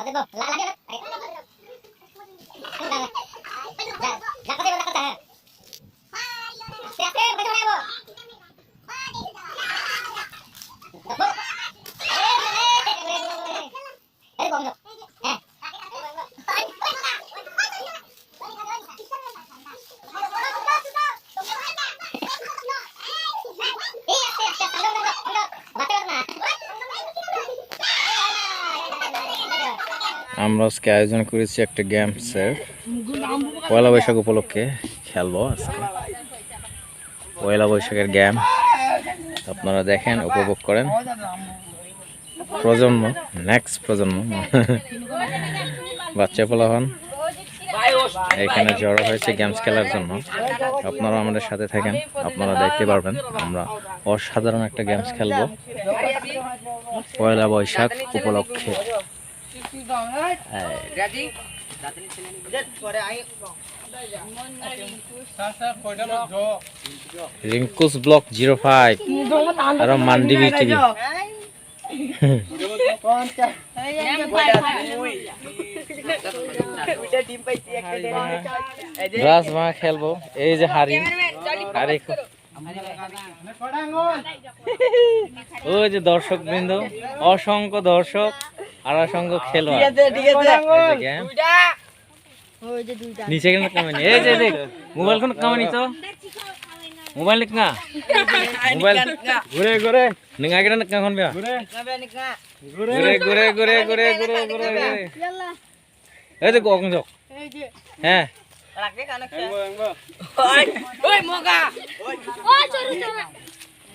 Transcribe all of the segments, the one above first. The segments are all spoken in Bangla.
Patay po. Lalagyan. Dapat আমরা আজকে আয়োজন করেছি একটা গেমসের পয়লা বৈশাখ উপলক্ষে খেলব আজকে। পয়লা বৈশাখের গেম আপনারা দেখেন, উপভোগ করেন। প্রজন্ম নেক্সট প্রজন্ম। বাচ্চা পোলা হন এখানে জড়ো হয়েছে গেমস খেলার জন্য। আপনারা আমাদের সাথে থাকেন, আপনারা দেখতে পারবেন। আমরা অসাধারণ একটা গেমস খেলব। পয়লা বৈশাখ উপলক্ষে। রিঙ্কুস ব্লক জিরো ফাইভ। আর মান্ডি টিভি। রাস ভাঙা খেলব। এই যে হারি হারি ওই যে দর্শক বৃন্দ অসংখ্য দর্শক। আর। অসংখ্য খেলোয়াড় এই যে game। নিচে কেন কামানি এই যে দেখ মোবাইল কোন কামানি তো। মোবাইল লিখ না। মোবাইল ঘুরে ঘুরে। নিঙা কেন না কোন বিয়া। ঘুরে। ঘুরে ঘুরে ঘুরে ঘুরে ঘুরে ঘুরে এই জক হ্যাঁ। এই আস্তে আস্তে আস্তে অংজক অংজক অংজক অংজক বাচ্চা বাজক না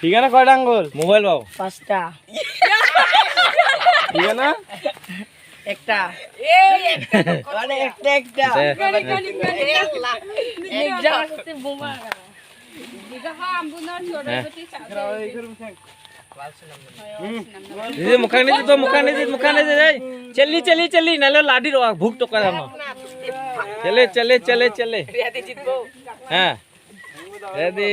ঠিক আছে কয়টা আঙ্গুল? মোবাইল পাও পাঁচটা। ঠিক আছে একটা মানে একটা একটা। দিদি মুখান নিয়ে তো মুখান নিয়ে মুখান নিয়ে যাই। চলি চলি চলি নালে লাডি রোয়া ভুক টোকা জানো চলে চলে চলে চলে। হ্যাঁ। রেডি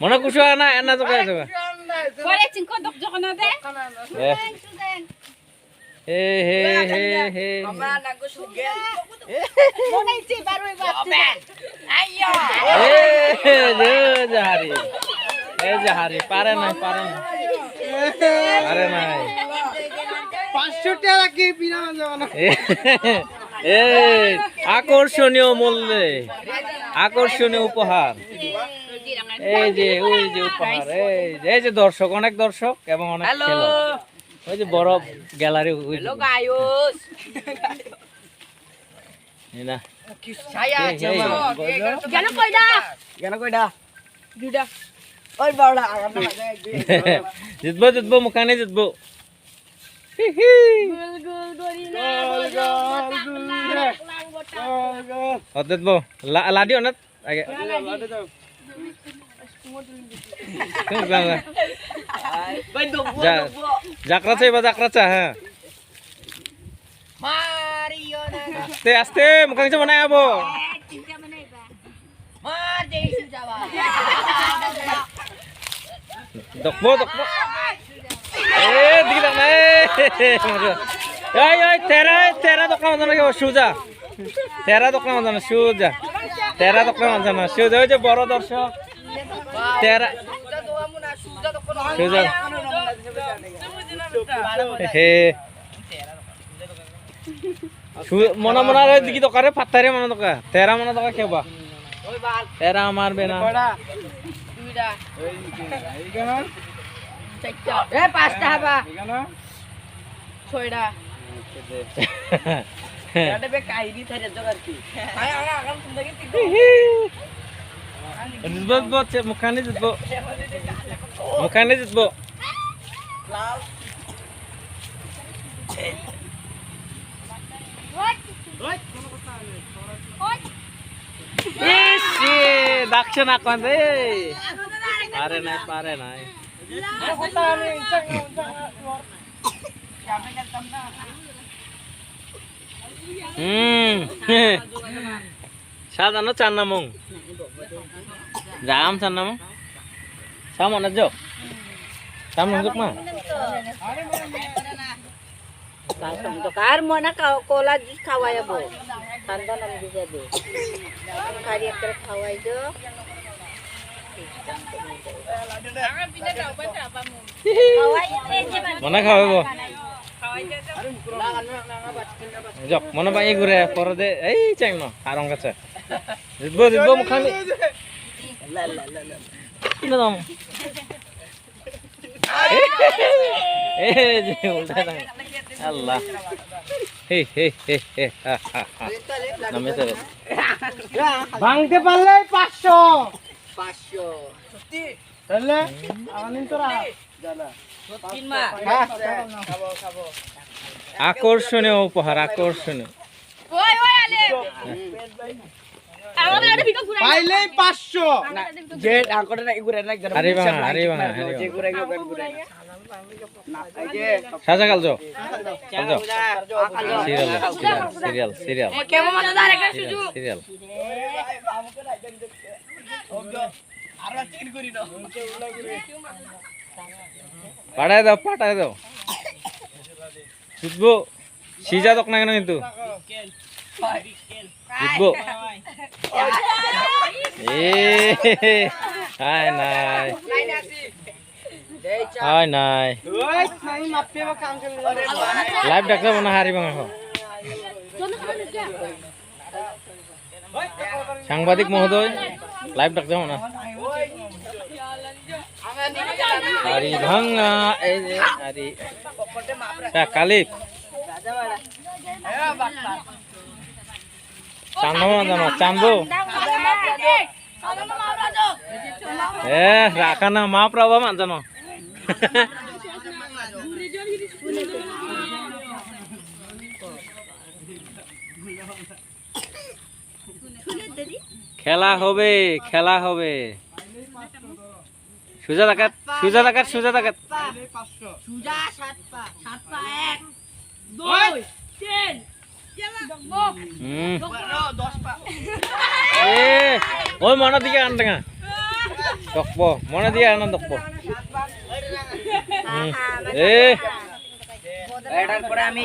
মনে কুশো না এনা জোকা জোকা হে হে হে হে। এ যে জাহারি। এ জাহারি পারে না পারে না পারে না পাঁচশো টাকা কি বিনা না এ আকর্ষণীয় মূল্যে আকর্ষণীয় উপহার। এই যে ওই যে উপহার এই যে এই যে দর্শক অনেক দর্শক এবং অনেক ওই যে বড় গ্যালারি। এই না। এই, এই, জিতবো জিতবো মুখানে জিতবো। গোল গোল করি না ও জিতবো লা- লাডিও না আগে যা জাকরা চাইবা জাকরা চা হ্যাঁ Mario na আস্তে আস্তে মুখাং চা বানাই আবো Mate sujawa দেখব দেখব এ না এই এই তেরা তেরা দোকান মাঝে নাকি সুজা তেরা দোকান মাঝে সুজা তেরা দোকান মাঝে সুজা ওই যে বড় দর্শক তেরা সুজা হে মনে মনে আর দিকে দোকানে ফাত্তারে মনে দোকা তেরা মনে দোকা খেবা তেরা মারবে না চারটা এ পাঁচটা হবা এইখানে ছয়টা এটা বে কাহিনী থাকে জগার কি আয় আয় আগাম তুমি দেখি তিন জিতবো জিতবো চে- মুখানি জিতবো মুখানি জিতবো ইস, এ, ডাকছে না কোন রে পারে নাই পারে নাই સાદા નો ચાર નામ જામ ચાર નામ સામો ન જો. સામનું દુખમાં કાર મને કોલા જ્યુસ ખવાય બહુ. ઠંડો નમજી જાય કાર્યક્રમ ખવાય જો. মনে খাওয়াবো। যক মনে পাই ঘুরে পরে দে এই চাই আর কাছে জিতবো জিতবো মুখানি ভাঙতে পারলে পাঁচশো। পাঁচশো। তাহলে? আনিন তোরা তিন মা। আকর্ষণীয় উপহার আকর্ষণীয়। পাইলেই পাঁচশো। যে আঙ্কটা ঘুরে যে ঘুরে ঘুরে সাজা কাল মানে সিরিয়াল পাঠায় দাও পাঠায় দাও। জিতবো সিজা দক না কেন কিন্তু? জিতবো এ হাই নাই। হাই নাই। লাইভ ডাকলে মনে হারি ভাঙা হোক সাংবাদিক মহোদয় লাইভ ডাকতে না হারি ভাঙা, এই যে হারি কালিপ চান্দো জানো চান্দো। এ রাখা না। মা প্রভা মান খেলা হবে খেলা হবে। সুজা ডাকাত সুজা ডাকাত সুজা ডাকাত সুজা সাত পা সাত পা এক দুই তিন। এ ওই মনে দিকে আন টেঙা মনে দিয়ে আন দকব এ। এটার পরে আমি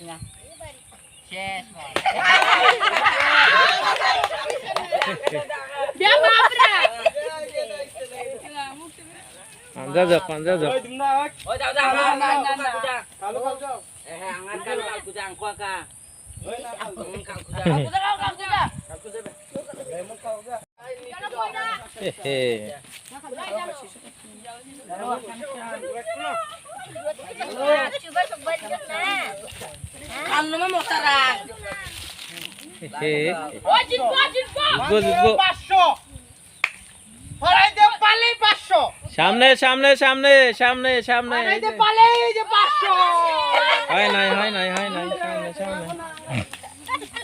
nga শেষ Anja jok, anja jok. ওই তোমরা ওই যাও যাও না না না না কালো কাল যাও হ্যাঁ আঙ্গার কাল কাল কুজা আঙ্কোয়া কা ওই না কাল কাল কুজা কাল কুজা কাল কুজা কাল কুজা লেমন খাও যা Hehe. coba coba juga nah কাল নমা মোতারাং Hehe. ওয়াজিন ওয়াজিন সামনে সামনে সামনে সামনে সামনে। হয় নাই হয় নাই হয় নাই সামনে সামনে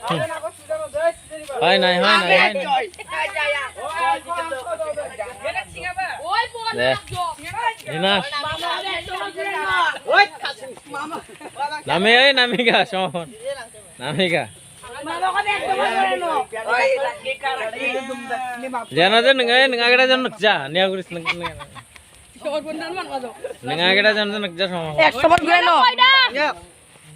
আরে না কষ্ট দাও দে হয় নাই হয় নাই হয় নাই নামি এই নামি গা সমন নামি গা Jangan aja nengah nengah kita jangan nekja, nih aku harus nengah nengah kita jangan nekja sama. একশো বার ঘুরে নো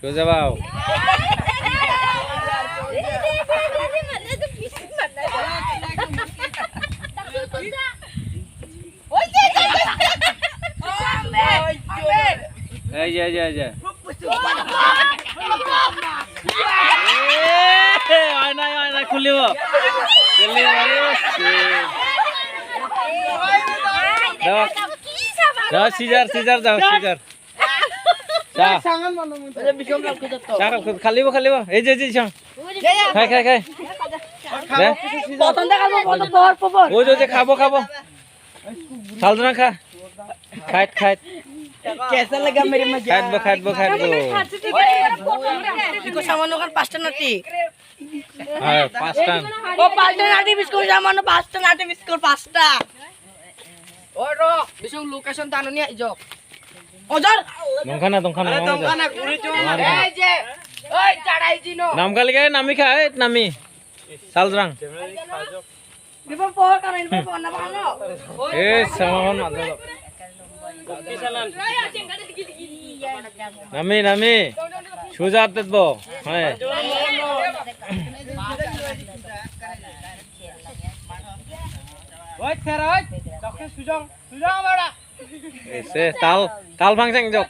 Suja bau. এই যে এই যে এই যে এ, হয় নাই হয় নাই খুলিব খুলিব দাও দাও সিজার সিজার দাও সিজার চা সাঙ্গান মানো মুতে চা খাল- খালিব খালিব এই যে এই যে চাও। খাই খাই খাই দে প্রথম দেখাবো কত পর পর ওই যে ওই যে খাবো খাবো সালদনা খা খাইত খাইত कैसा लगा मेरी मजा খাইতব খাইতব খাইতব বিস্কুট সামান্য কার পাঁচটা নাটি হয় পাঁচটা ও পাঁচটা নাটি বিস্কুট সামান্য পাঁচটা নাটি বিস্কুট পাঁচটা ওই রো বিশং লোকেশন তানো নিয়ে যাও ওজার দংখানা দংখানা দোকানে ঘুরে চো এই যে ওই চাড়াই জিনো। নাম গায়ে নামি পর কারণ না ভালো এ সামন মাদল নামি। নামি সুজাত দেব। হয়। ওই থেরা ওই। তখন সুজং সুজং বড়া এসে তাল তাল ভাংচাং জক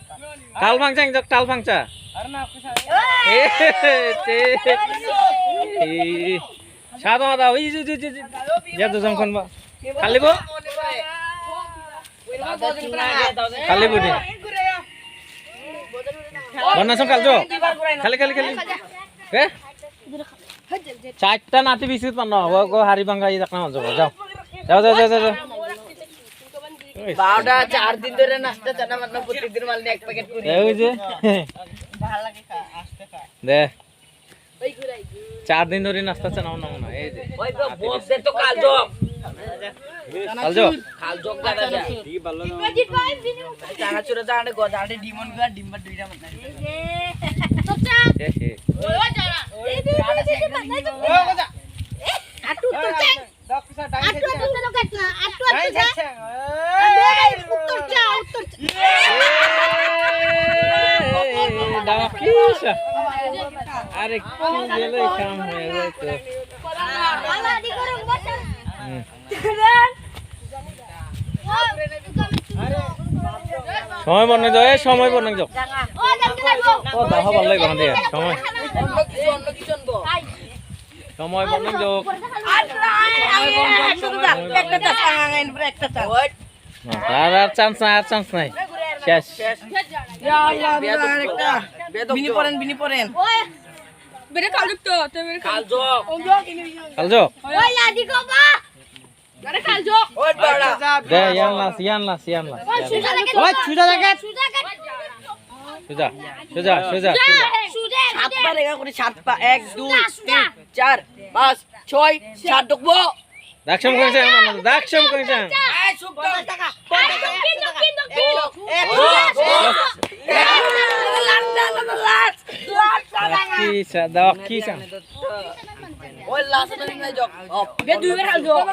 তাল ভাংচাং জক তাল তে ই সাদা ওই যে যে যে যা দুজন বা কালজো খালি খালি খালি এ চারটা নাতি বিস্কুট পান হারি ই দেখনা যাও। যাও যাও যাও যাও যাও। বারোটা চার দিন ধরে নাস্তা চানা মাত্র প্রত্যেকদিন মাল এক প্যাকেট করি ওই যে। দে। চার দিন ধরে নাস্তা চানাও নাও না এই যে। ওই বস দে তো কাল যোগ কালজো কাল যোগ দাদা যা চানা চুরা জানে গো জানে ডিমন গা ডিম্বা দুইটা মাত্র এ হে ও কথা দা কুসা ডাই ডাই যাচ্ছে দাও কিসা আরে কি গেলে কাম হয়ে যায় তো হুম। সময় বনে যাও এই সময় বনে যাও। ও দাহ ভালো লাগবে দিয়ে সময়। সময় বনে যাও। একটা চা চাঙাইন পরে একটা চা আর আর চান্স নাই আর চান্স নাই। শেষ। বিনি পরেন বিনি পরেন বেরে কাল তো বেরে কাল আরে কাল যাও ওই বড়া দে ইয়ান এক দুই তিন চার পাঁচ ছয় সাত ঢুকবো। দাক্ষম কইছে দাক্ষম টাকা কি কি ওই লাস্ট নাই যোগ বে দুই বের হাল যোগ